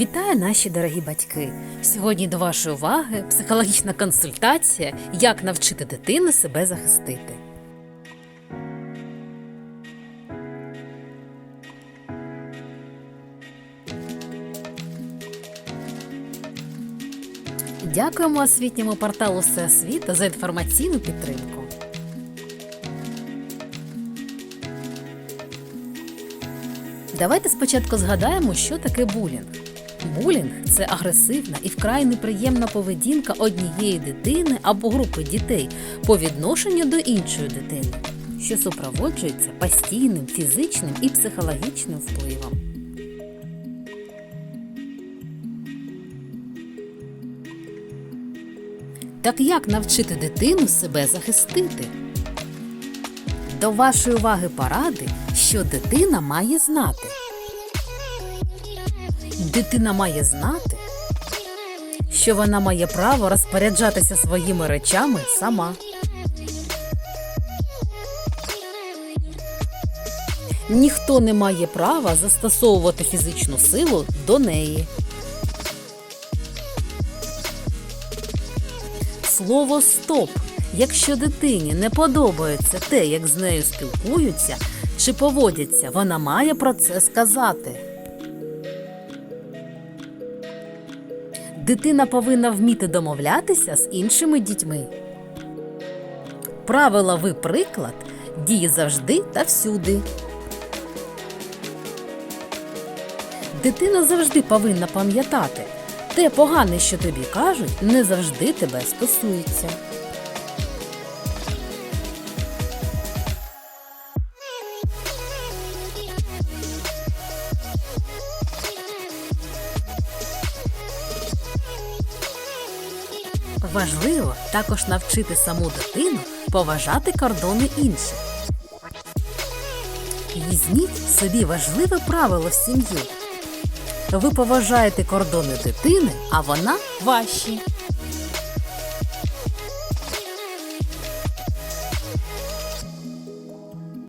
Вітаю наші дорогі батьки! Сьогодні до вашої уваги психологічна консультація, як навчити дитину себе захистити. Дякуємо освітньому порталу Всеосвіта за інформаційну підтримку. Давайте спочатку згадаємо, що таке булінг. Булінг це агресивна і вкрай неприємна поведінка однієї дитини або групи дітей по відношенню до іншої дитини, що супроводжується постійним фізичним і психологічним впливом. Так як навчити дитину себе захистити? До вашої уваги поради, що дитина має знати. Дитина має знати, що вона має право розпоряджатися своїми речами сама. Ніхто не має права застосовувати фізичну силу до неї. Слово стоп. Якщо дитині не подобається те, як з нею спілкуються чи поводяться, вона має про це сказати. Дитина повинна вміти домовлятися з іншими дітьми. Правила ви приклад діє завжди та всюди. Дитина завжди повинна пам'ятати, те погане, що тобі кажуть, не завжди тебе стосується. Важливо також навчити саму дитину поважати кордони інших. Візьміть собі важливе правило в сім'ї. Ви поважаєте кордони дитини, а вона ваші.